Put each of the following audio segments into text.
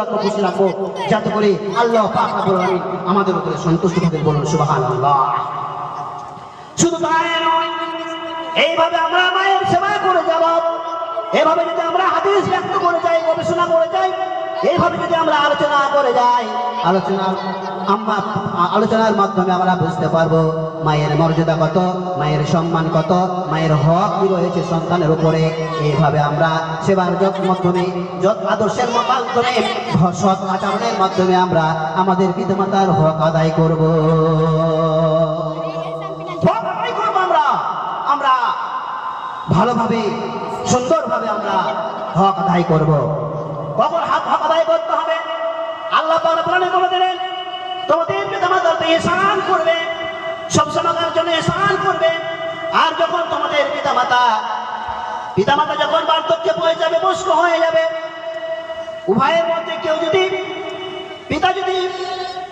রাখব, খুশি রাখব, যাতে করে আল্লাহ আমাদের উপরে সন্তুষ্ট থাকেন বলুন, সুবহানাল্লাহ। শুধু এইভাবে আমরা মায়ের সেবা করে যাব, এভাবে যদি আমরা হাদিস ব্যক্ত করে যাই, গবেষণা করে যাই এইভাবে যদি আমরা আলোচনা করে যাই, আলোচনা আমরা, আলোচনার মাধ্যমে আমরা বুঝতে পারব মায়ের মর্যাদা কত, মায়ের সম্মান কত, মায়ের হক কি রয়েছে সন্তানের উপরে। এইভাবে আমরা সেবার যত মাধ্যমে, যত আদর্শের মাধ্যমে, সৎ আচরণের মাধ্যমে আমরা আমাদের পিতামাতার হক আদায় করব। আমরা। আমরা ভালোভাবে, সুন্দরভাবে আমরা হক আদায় করব। কখন হাত হক আদায় করতে হবে। আল্লাহ তাআলা প্রাণে বলে দিলেন তোমাদের পিতামাতাকে ইহসান করবে সব সমাজের জন্য ইহসান করবে। আর যখন তোমাদের পিতামাতা পিতামাতা যখন বার্ধক্যে পড়ে যাবে বয়স্ক হয়ে যাবে, উভয়ের মধ্যে কেউ যদি, পিতা যদি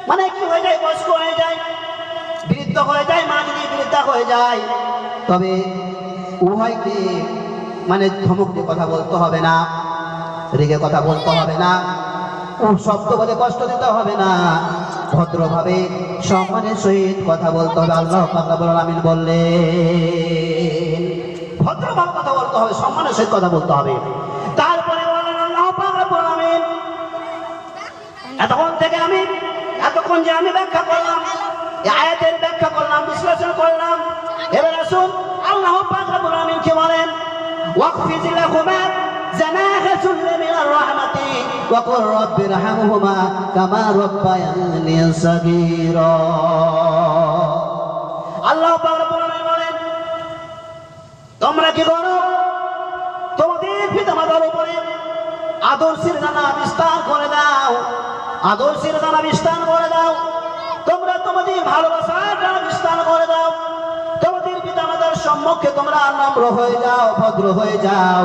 মানে কি হয়ে যায় বয়স্ক হয়ে যায়, বৃদ্ধ হয়ে যায়, মা যদি বৃদ্ধা হয়ে যায়, তবে উভয়কে মানে ধমক দিয়ে কথা বলতে হবে না। রেগে কথা বলতে হবে না। শব্দ বলে কষ্ট দিতে হবে না। ভদ্রভাবে সম্মানের সহিত কথা বলতে হবে। আল্লাহ পাকাবুল আমিন বললেন, ভদ্রভাবে কথা বলতে হবে, সম্মানের সহিত কথা বলতে হবে। তারপরে বলেন আল্লাহ পাকাবুল আমিন এতক্ষণ থেকে আমি, এতক্ষণ যে আমি ব্যাখ্যা করলাম আয়াতের ব্যাখ্যা করলাম, বিশ্লেষণ করলাম, এবার আসুন আল্লাহ পাক রব্বুল আমিন কি বলেন ওয়াকফিজ লাহুমা জানাহ কুর রাব্বি রহমহুমা কামা রাব্বায়ানি সাগীরা আল্লাহ বলেন, তোমরা কি করো? তোমাদের পিতামাতার উপরে আদর্শের জানা বিস্তার করে দাও। আদর্শের জানা বিস্তার করে দাও। তোমরা তোমাদের ভালোবাসার জানা বিস্তার করে দাও। তোমাদের পিতামাতার সম্মুখে তোমরা নম্র হয়ে যাও, ভদ্র হয়ে যাও।